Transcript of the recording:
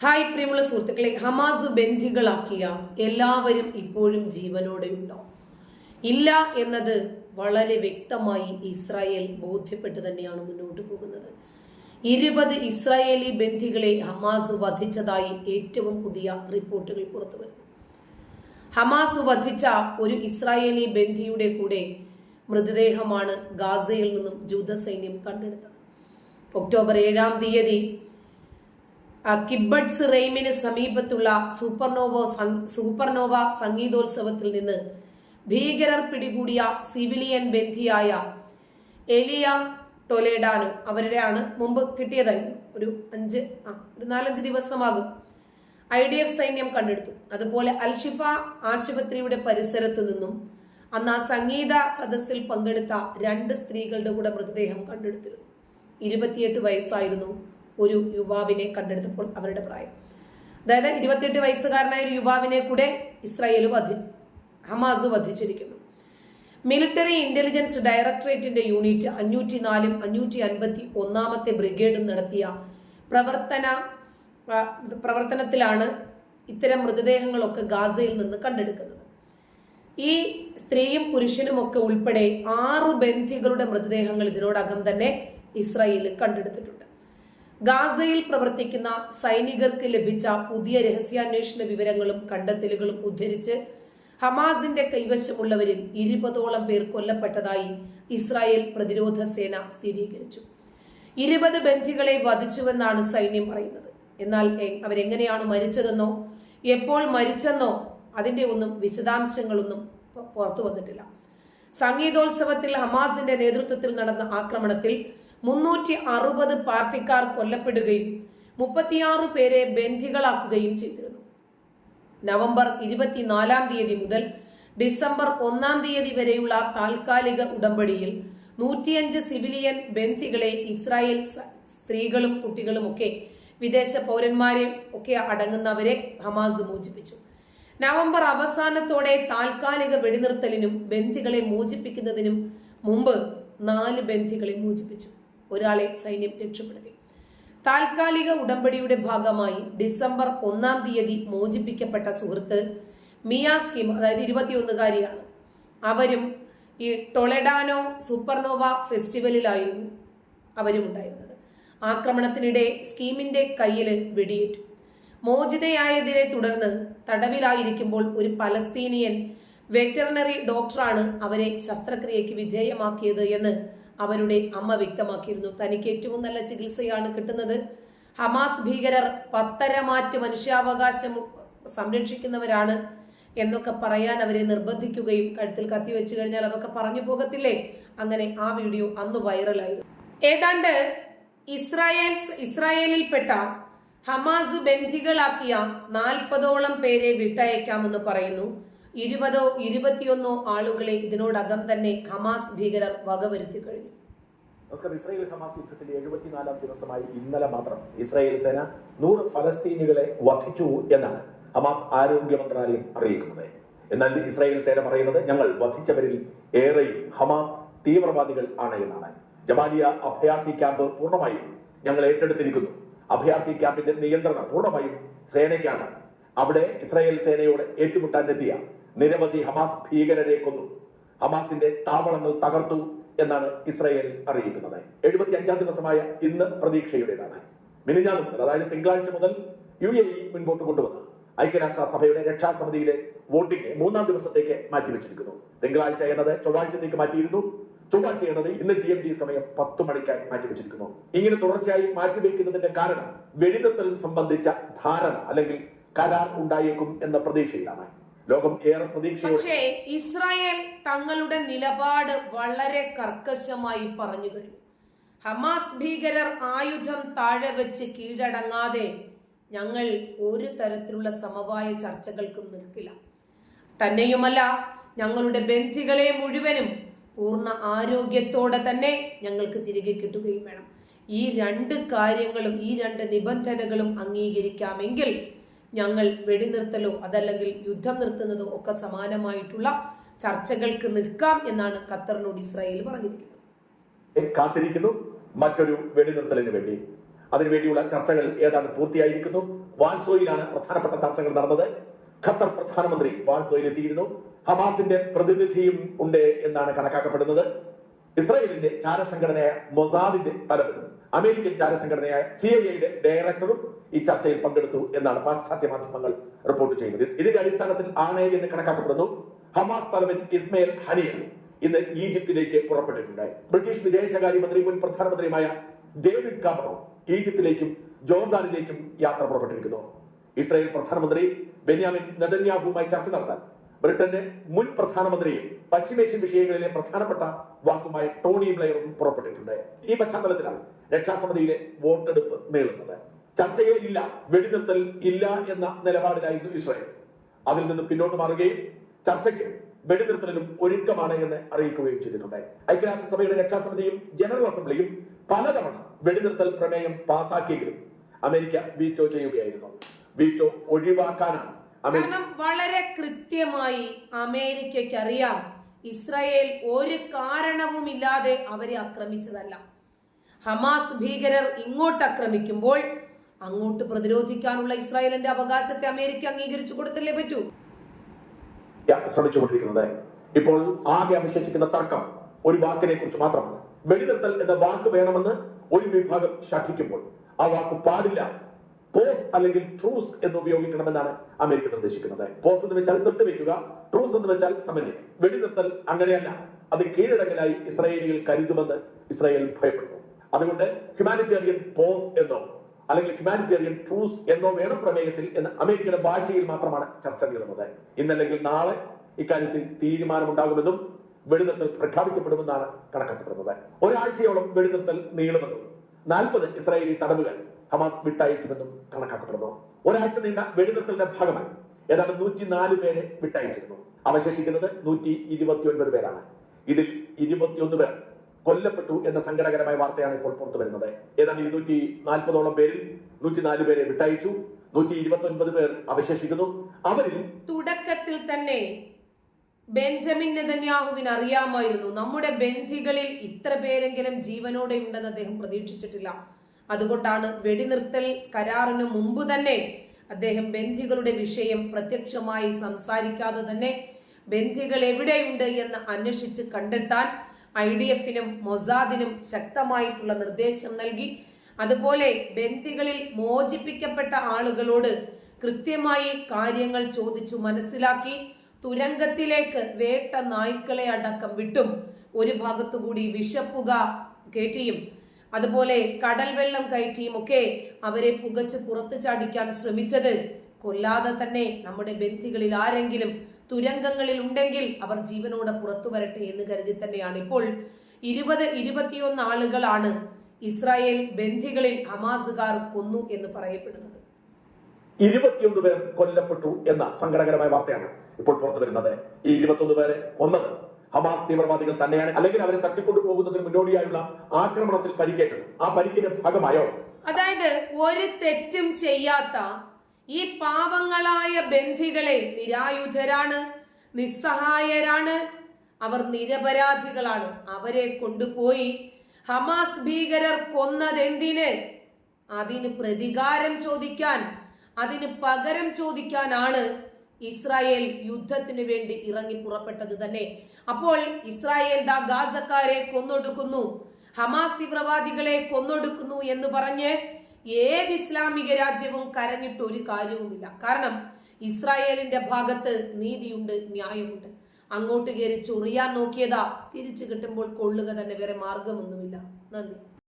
Hi പ്രിയമുള്ള സുഹൃത്തുക്കളെ Hamas ബന്ധികളാക്കിയ എല്ലാവരും ഇപ്പോഴും ജീവനോടെ ഉണ്ടോ? ഇല്ല എന്നത് വളരെ വ്യക്തമായി ഇസ്രായേൽ ബോധ്യപ്പെട്ട് തന്നെയാണ് മുന്നോട്ട് പോകുന്നത്. ഇരുപത് ഇസ്രായേലി ബന്ധികളെ ഹമാസ് വധിച്ചതായി ഏറ്റവും പുതിയ റിപ്പോർട്ടുകൾ പുറത്തു വരുന്നു. ഹമാസ് വധിച്ച ഒരു ഇസ്രായേലി ബന്ധിയുടെ കൂടെ മൃതദേഹമാണ് ഗാസയിൽ നിന്നും ജൂത സൈന്യം കണ്ടെടുത്തത്. ഒക്ടോബർ ഏഴാം തീയതി കിബഡ്സ് റെയിമിന് സമീപത്തുള്ള സൂപ്പർനോവ സൂപ്പർനോവ സംഗീതോത്സവത്തിൽ നിന്ന് ഭീകരർ പിടികൂടിയ സിവിലിയൻ ബന്ധിയായ എലിയ ടൊലേഡാനോ അവരുടെയാണ് മുമ്പ് കിട്ടിയതായി ഒരു അഞ്ച് ആ ഒരു നാലഞ്ച് ദിവസമാകും. ഐ ഡി എഫ് സൈന്യം കണ്ടെടുത്തു. അതുപോലെ അൽഷിഫ ആശുപത്രിയുടെ പരിസരത്തു നിന്നും അന്ന് ആ സംഗീത സദസ്സിൽ പങ്കെടുത്ത രണ്ട് സ്ത്രീകളുടെ കൂടെ മൃതദേഹം കണ്ടെടുത്തിരുന്നു. ഇരുപത്തിയെട്ട് വയസ്സായിരുന്നു ഒരു യുവാവിനെ കണ്ടെടുത്തപ്പോൾ അവരുടെ പ്രായം. അതായത് ഇരുപത്തിയെട്ട് വയസ്സുകാരനായ ഒരു യുവാവിനെ കൂടെ ഇസ്രായേൽ വധിച്ചു ഹമാസ് വധിച്ചിരിക്കുന്നു. മിലിറ്ററി ഇന്റലിജൻസ് ഡയറക്ടറേറ്റിന്റെ യൂണിറ്റ് അഞ്ഞൂറ്റി നാലും അഞ്ഞൂറ്റി അൻപത്തി ഒന്നാമത്തെ ബ്രിഗേഡും നടത്തിയ പ്രവർത്തന പ്രവർത്തനത്തിലാണ് ഇത്തരം മൃതദേഹങ്ങളൊക്കെ ഗാസയിൽ നിന്ന് കണ്ടെടുക്കുന്നത്. ഈ സ്ത്രീയും പുരുഷനുമൊക്കെ ഉൾപ്പെടെ ആറു ബന്ധികളുടെ മൃതദേഹങ്ങൾ ഇതിനോടകം തന്നെ ഇസ്രായേലിൽ കണ്ടെടുത്തിട്ടുണ്ട്. ഗാസയിൽ പ്രവർത്തിക്കുന്ന സൈനികർക്ക് ലഭിച്ച പുതിയ രഹസ്യാന്വേഷണ വിവരങ്ങളും കണ്ടെത്തലുകളും ഉദ്ധരിച്ച് ഹമാസിന്റെ കൈവശമുള്ളവരിൽ ഇരുപതോളം പേർ കൊല്ലപ്പെട്ടതായി ഇസ്രായേൽ പ്രതിരോധ സേന സ്ഥിരീകരിച്ചു. ഇരുപത് ബന്ധികളെ വധിച്ചുവെന്നാണ് സൈന്യം പറയുന്നത്. എന്നാൽ അവരെങ്ങനെയാണ് മരിച്ചതെന്നോ എപ്പോൾ മരിച്ചെന്നോ അതിന്റെ ഒന്നും വിശദാംശങ്ങളൊന്നും പുറത്തു വന്നിട്ടില്ല. സംഗീതോത്സവത്തിൽ ഹമാസിന്റെ നേതൃത്വത്തിൽ നടന്ന ആക്രമണത്തിൽ മുന്നൂറ്റി അറുപത് പാർട്ടിക്കാർ കൊല്ലപ്പെടുകയും മുപ്പത്തിയാറ് പേരെ ബന്ധികളാക്കുകയും ചെയ്തിരുന്നു. നവംബർ ഇരുപത്തിനാലാം തീയതി മുതൽ ഡിസംബർ ഒന്നാം തീയതി വരെയുള്ള താൽക്കാലിക ഉടമ്പടിയിൽ നൂറ്റിയഞ്ച് സിവിലിയൻ ബന്ധികളെ ഇസ്രായേൽ സ്ത്രീകളും കുട്ടികളുമൊക്കെ വിദേശ പൗരന്മാരെ ഒക്കെ അടങ്ങുന്നവരെ ഹമാസ് മോചിപ്പിച്ചു. നവംബർ അവസാനത്തോടെ താൽക്കാലിക വെടിനിർത്തലിനും ബന്ധികളെ മോചിപ്പിക്കുന്നതിനും മുമ്പ് നാല് ബന്ധികളെ മോചിപ്പിച്ചു. ഒരാളെ സൈന്യം രക്ഷപ്പെടുത്തി. താൽക്കാലിക ഉടമ്പടിയുടെ ഭാഗമായി ഡിസംബർ ഒന്നാം തീയതി മോചിപ്പിക്കപ്പെട്ട സുഹൃത്ത് മിയ സ്കീം അതായത് ഇരുപത്തിയൊന്നുകാരിയാണ്. അവരും ഈ ടൊളഡാനോ സൂപ്പർനോവ ഫെസ്റ്റിവലിലായിരുന്നു അവരും ഉണ്ടായിരുന്നത് ആക്രമണത്തിനിടെ സ്കീമിന്റെ കയ്യിൽ വെടിയേറ്റു. മോചിതയായതിനെ തുടർന്ന് തടവിലായിരിക്കുമ്പോൾ ഒരു പലസ്തീനിയൻ വെറ്ററിനറി ഡോക്ടറാണ് അവരെ ശസ്ത്രക്രിയയ്ക്ക് വിധേയമാക്കിയത് എന്ന് അവരുടെ അമ്മ വ്യക്തമാക്കിയിരുന്നു. തനിക്ക് ഏറ്റവും നല്ല ചികിത്സയാണ് കിട്ടുന്നത്. ഹമാസ് ഭീകരർ പത്തരമാറ്റ് മനുഷ്യാവകാശം സംരക്ഷിക്കുന്നവരാണ് എന്നൊക്കെ പറയാൻ അവരെ നിർബന്ധിക്കുകയും കഴുത്തിൽ കത്തി വെച്ചു കഴിഞ്ഞാൽ അതൊക്കെ പറഞ്ഞു പോകത്തില്ലേ? അങ്ങനെ ആ വീഡിയോ അന്ന് വൈറലായി ഏതാണ്ട് ഇസ്രായേൽ ഇസ്രായേലിൽപ്പെട്ട ഹമാസ് ബന്ധികളാക്കിയ നാൽപ്പതോളം പേരെ വിട്ടയക്കാമെന്ന് പറയുന്നു. ഇരുപതോ ഇരുപത്തിയൊന്നോ ആളുകളെ ഇതിനോടകം തന്നെ ഹമാസ് ഭീകരർ വകവരുത്തി കഴിഞ്ഞു. നമസ്കാരം. ഇസ്രായേൽ ഹമാസ് യുദ്ധത്തിന്റെ എഴുപത്തിനാലാം ദിവസമായി ഇന്നലെ മാത്രം ഇസ്രായേൽ സേന നൂറ് ഫലസ്തീനികളെ വധിച്ചു എന്നാണ് ഹമാസ് ആരോഗ്യ മന്ത്രാലയം അറിയിക്കുന്നത്. എന്നാൽ ഇസ്രായേൽ സേന പറയുന്നത് ഞങ്ങൾ വധിച്ചവരിൽ ഏറെയും ഹമാസ് തീവ്രവാദികൾ ആണ് എന്നാണ്. ജമാലിയ അഭയാർത്ഥി ക്യാമ്പ് പൂർണമായും ഞങ്ങൾ ഏറ്റെടുത്തിരിക്കുന്നു. അഭയാർത്ഥി ക്യാമ്പിന്റെ നിയന്ത്രണം പൂർണമായും സേനയ്ക്കാണ്. അവിടെ ഇസ്രായേൽ സേനയോട് ഏറ്റുമുട്ടാനെത്തിയ നിരവധി ഹമാസ് ഭീകരരെ കൊന്നു. ഹമാസിന്റെ താവളങ്ങൾ തകർത്തു എന്നാണ് ഇസ്രായേൽ അറിയിക്കുന്നത്. എഴുപത്തി അഞ്ചാം ദിവസമായ ഇന്ന് പ്രതീക്ഷയുടേതാണ്. മിനിഞ്ഞാന്ന് മുതൽ അതായത് തിങ്കളാഴ്ച മുതൽ യു എ ഇ മുൻപോട്ട് കൊണ്ടുവന്ന ഐക്യരാഷ്ട്ര സഭയുടെ രക്ഷാസമിതിയിലെ വോട്ടിംഗ് മൂന്നാം ദിവസത്തേക്ക് മാറ്റിവെച്ചിരിക്കുന്നു. തിങ്കളാഴ്ച എന്നത് ചൊവ്വാഴ്ചത്തേക്ക് മാറ്റിയിരുന്നു. ചൊവ്വാഴ്ച എന്നത് ഇന്ന് ജി എം ഡി സമയം പത്ത് മണിക്കായി മാറ്റിവെച്ചിരിക്കുന്നു. ഇങ്ങനെ തുടർച്ചയായി മാറ്റിവെക്കുന്നതിന്റെ കാരണം വെടിനിർത്തൽ സംബന്ധിച്ച ധാരണ അല്ലെങ്കിൽ കരാർ ഉണ്ടായേക്കും എന്ന പ്രതീക്ഷയിലാണ്. ലോകം ഏറെ പ്രതീക്ഷയോടെ പക്ഷേ ഇസ്രായേൽ തങ്ങളുടെ നിലപാട് വളരെ കർക്കശമായി പറഞ്ഞു കഴിഞ്ഞു. ഹമാസ് ഭീകരർ ആയുധം താഴെ വെച്ച് കീഴടങ്ങാതെ ഞങ്ങൾ ഒരു തരത്തിലുള്ള സമവായ ചർച്ചകൾക്കും നിൽക്കില്ല. തന്നെയുമല്ല ഞങ്ങളുടെ ബന്ധികളെ മുഴുവനും പൂർണ ആരോഗ്യത്തോടെ തന്നെ ഞങ്ങൾക്ക് തിരികെ കിട്ടുകയും വേണം. ഈ രണ്ട് കാര്യങ്ങളും ഈ രണ്ട് നിബന്ധനകളും അംഗീകരിക്കാമെങ്കിൽ ഞങ്ങൾ വെടിനിർത്തലോ അതല്ലെങ്കിൽ യുദ്ധം നിർത്തുന്നതോ ഒക്കെ സമാനമായിട്ടുള്ള ചർച്ചകൾക്ക് നിൽക്കാം എന്നാണ് ഖത്തറിനോട് ഇസ്രായേൽ പറഞ്ഞിരിക്കുന്നത്. കാത്തിരിക്കുന്നു. മറ്റൊരു വെടിനിർത്തലിന് വേണ്ടി. അതിനുവേണ്ടിയുള്ള ചർച്ചകൾ ഏതാണ്ട് പൂർത്തിയായിരിക്കുന്നു. വാൾസോയിലാണ് പ്രധാനപ്പെട്ട ചർച്ചകൾ നടന്നത്. ഖത്തർ പ്രധാനമന്ത്രി വാൾസോയിൽ എത്തിയിരുന്നു. ഹമാസിന്റെ പ്രതിനിധിയും ഉണ്ട് എന്നാണ് കണക്കാക്കപ്പെടുന്നത്. ഇസ്രായേലിന്റെ ചാരസംഘടനയായ മൊസാദിന്റെ തലവനും അമേരിക്കൻ ചാരസംഘടനയായ സി ഐ എയുടെ ഡയറക്ടറും ഈ ചർച്ചയിൽ പങ്കെടുത്തു എന്നാണ് പാശ്ചാത്യ മാധ്യമങ്ങൾ റിപ്പോർട്ട് ചെയ്യുന്നത്. ഇതിന്റെ അടിസ്ഥാനത്തിൽ ആണ് എന്ന് കണക്കാക്കപ്പെടുന്നു ഹമാസ് തലവൻ ഇസ്മയിൽ ഹനിയ ഇന്ന് ഈജിപ്തിലേക്ക് പുറപ്പെട്ടിട്ടുണ്ടായി. ബ്രിട്ടീഷ് വിദേശകാര്യമന്ത്രി മുൻ പ്രധാനമന്ത്രിയുമായ ഡേവിഡ് കാമറോ ഈജിപ്തിലേക്കും ജോർദാനിലേക്കും യാത്ര പുറപ്പെട്ടിരിക്കുന്നു. ഇസ്രായേൽ പ്രധാനമന്ത്രി ബെന്യാമിൻ നെതന്യാഹുമായി ചർച്ച നടത്താൻ ബ്രിട്ടന്റെ മുൻ പ്രധാനമന്ത്രിയും പശ്ചിമേഷ്യൻ വിഷയങ്ങളിലെ പ്രധാനപ്പെട്ട വാക്കുമായി ടോണി ബ്ലെയറും പുറപ്പെട്ടിട്ടുണ്ട്. ഈ പശ്ചാത്തലത്തിലാണ് രക്ഷാസമിതിയിലെ വോട്ടെടുപ്പ് നീളുന്നത് ചർച്ചയെ ഇല്ല വെടിനിർത്തൽ ഇല്ല എന്ന നിലപാടിലായിരുന്നു ഇസ്രായേൽ. അതിൽ നിന്ന് പിന്നോട്ട് മാറുകയും ചർച്ചയ്ക്ക് വെടിനിർത്തലിനും ഒരുക്കമാണ് എന്ന് അറിയിക്കുകയും ചെയ്തിട്ടുണ്ട്. ഐക്യരാഷ്ട്രസഭയുടെ രക്ഷാസമിതിയും ജനറൽ അസംബ്ലിയും പലതവണ വെടിനിർത്തൽ പ്രമേയം പാസാക്കിയെങ്കിലും അമേരിക്ക വീറ്റോ ചെയ്യുകയായിരുന്നു. വീറ്റോ ഒഴിവാക്കാനാണ് കാരണം വളരെ കൃത്യമായി അമേരിക്കയ്ക്ക് അറിയാം ഇസ്രായേൽ ഒരു കാരണവുമില്ലാതെ അവരെ ആക്രമിച്ചതല്ല. ഹമാസ് ഭീകരർ ഇങ്ങോട്ട് ആക്രമിക്കുമ്പോൾ അങ്ങോട്ട് പ്രതിരോധിക്കാനുള്ള ഇസ്രായേലിന്റെ അവകാശത്തെ അമേരിക്ക അംഗീകരിച്ചു കൊടുത്തല്ലേ പറ്റൂ? ശ്രമിച്ചുകൊണ്ടിരിക്കുന്നത് ഇപ്പോൾ ആകെ അവശേഷിക്കുന്ന തർക്കം ഒരു വാക്കിനെ കുറിച്ച് മാത്രമാണ് വെടിനിർത്തൽ എന്ന വാക്ക് വേണമെന്ന് ഒരു വിഭാഗം ശഠിക്കുമ്പോൾ ആ വാക്ക് പാടില്ല. പോസ് അല്ലെങ്കിൽ ട്രൂസ് എന്ന് ഉപയോഗിക്കണമെന്നാണ് അമേരിക്ക നിർദ്ദേശിക്കുന്നത്. പോസ് എന്ന് വെച്ചാൽ നിർത്തിവെക്കുക ട്രൂസ് എന്ന് വെച്ചാൽ സമന്വയം വെടിനിർത്തൽ അങ്ങനെയല്ല. അത് കീഴടങ്ങലായി ഇസ്രായേലികൾ കരുതുമെന്ന് ഇസ്രായേൽ ഭയപ്പെടുന്നു. അതുകൊണ്ട് ഹ്യൂമാനിറ്റേറിയൻ പോസ് എന്നോ അല്ലെങ്കിൽ ഹ്യൂമാനിറ്റേറിയൻ ട്രൂസ് എന്നോ വേണം പ്രമേയത്തിൽ എന്ന് അമേരിക്കയുടെ ഭാഷയിൽ മാത്രമാണ് ചർച്ച നീളുന്നത്. ഇന്നല്ലെങ്കിൽ നാളെ ഇക്കാര്യത്തിൽ തീരുമാനമുണ്ടാകുമെന്നും വെടിനിർത്തൽ പ്രഖ്യാപിക്കപ്പെടുമെന്നാണ് കണക്കാക്കപ്പെടുന്നത്. ഒരാഴ്ചയോളം വെടിനിർത്തൽ നീളുമെന്നും നാൽപ്പത് ഇസ്രായേലി തടവുകൾ ഹമാസ് വിട്ടയക്കുമെന്നും കണക്കാക്കപ്പെടുന്നു. ഒരാഴ്ച നീണ്ട വെടിനിർത്തലിന്റെ ഭാഗമായി ഏതാണ്ട് നൂറ്റി നാല് പേരെ വിട്ടയച്ചിരുന്നു. അവശേഷിക്കുന്നത് നൂറ്റി ഇരുപത്തി ഒൻപത് പേരാണ്. ഇതിൽ ഇരുപത്തിയൊന്ന് പേർ കൊല്ലപ്പെട്ടു എന്ന സങ്കടകരമായ വാർത്തയാണ് ഇപ്പോൾ പുറത്തു വരുന്നത്. ഏതാണ്ട് ഇരുന്നൂറ്റി നാൽപ്പതോളം പേരിൽ നൂറ്റിനാല് പേരെ വിട്ടയച്ചു. നൂറ്റി ഇരുപത്തി ഒൻപത് പേർ അവശേഷിക്കുന്നു. അവരിൽ തുടക്കത്തിൽ തന്നെ ബെഞ്ചമിൻ നെതന്യാഹുവിന് അറിയാമായിരുന്നു. നമ്മുടെ ബന്ധികളിൽ ഇത്ര പേരെങ്കിലും ജീവനോടെ ഉണ്ടെന്ന് അദ്ദേഹം പ്രതീക്ഷിച്ചിട്ടില്ല. അതുകൊണ്ടാണ് വെടിനിർത്തൽ കരാറിന് മുമ്പ് തന്നെ അദ്ദേഹം ബന്ധികളുടെ വിഷയം പ്രത്യക്ഷമായി സംസാരിക്കാതെ തന്നെ ബന്ധികൾ എവിടെയുണ്ട് എന്ന് അന്വേഷിച്ച് കണ്ടെത്താൻ ഐ ഡി എഫിനും മൊസാദിനും ശക്തമായിട്ടുള്ള നിർദ്ദേശം നൽകി. അതുപോലെ ബന്ധികളിൽ മോചിപ്പിക്കപ്പെട്ട ആളുകളോട് കൃത്യമായി കാര്യങ്ങൾ ചോദിച്ചു മനസ്സിലാക്കി. തുരങ്കത്തിലേക്ക് വേട്ട നായ്ക്കളെ അടക്കം വിട്ടും. ഒരു ഭാഗത്തുകൂടി വിഷപ്പുക കയറ്റിയും അതുപോലെ കടൽ വെള്ളം കയറ്റിയും ഒക്കെ അവരെ പുകച്ച് പുറത്തു ചാടിക്കാൻ ശ്രമിച്ചത്. കൊല്ലാതെ തന്നെ നമ്മുടെ ബന്ധികളിൽ ആരെങ്കിലും തുരങ്കങ്ങളിൽ ഉണ്ടെങ്കിൽ അവർ ജീവനോടെ പുറത്തു വരട്ടെ എന്ന് കരുതി തന്നെയാണ് ഇപ്പോൾ ഇരുപത് ഇരുപത്തിയൊന്ന് ആളുകളാണ് ഇസ്രായേൽ ബന്ധികളിൽ ഹമാസുകാർ കൊന്നു എന്ന് പറയപ്പെടുന്നത്. ഇരുപത്തിയൊന്ന് പേർ കൊല്ലപ്പെട്ടു എന്ന സങ്കടകരമായ വാർത്തയാണ് ഇപ്പോൾ പുറത്തു വരുന്നത്. ഈ ഇരുപത്തൊന്ന് പേരെ കൊന്നത്. ഹമാസ് തീവ്രവാദികൾ തന്നെയാണ് അല്ലെങ്കിൽ അവരെ തട്ടിക്കൊണ്ടു പോകുന്നതിന് മുന്നോടിയായുള്ള ആക്രമണത്തിൽ പരിക്കേറ്റത്. ആ പരിക്കിന്റെ ഭാഗമായോ? അതായത് ഒരു തെറ്റും ചെയ്യാത്ത ഈ പാവങ്ങളായ ബന്ധികളെ നിരായുധരാണ് നിസ്സഹായരാണ്. അവർ നിരപരാധികളാണ്. അവരെ കൊണ്ടുപോയി ഹമാസ് ഭീകരർ കൊന്നതെന്തിന്? അതിന് പ്രതികാരം ചോദിക്കാൻ അതിന് പകരം ചോദിക്കാനാണ് ഇസ്രായേൽ യുദ്ധത്തിന് വേണ്ടി ഇറങ്ങി പുറപ്പെട്ടത് തന്നെ. അപ്പോൾ ഇസ്രായേൽ ദാ ഗാസക്കാരെ കൊന്നൊടുക്കുന്നു. ഹമാസ് തീവ്രവാദികളെ കൊന്നൊടുക്കുന്നു എന്ന് പറഞ്ഞ് ഏത് ഇസ്ലാമിക രാജ്യവും കരഞ്ഞിട്ട് ഒരു കാര്യവുമില്ല. കാരണം ഇസ്രായേലിന്റെ ഭാഗത്ത് നീതിയുണ്ട് ന്യായമുണ്ട്. അങ്ങോട്ട് കയറി ചൊറിയാൻ നോക്കിയതാ തിരിച്ചു കിട്ടുമ്പോൾ കൊള്ളുക തന്നെ വേറെ മാർഗമൊന്നുമില്ല. നന്ദി.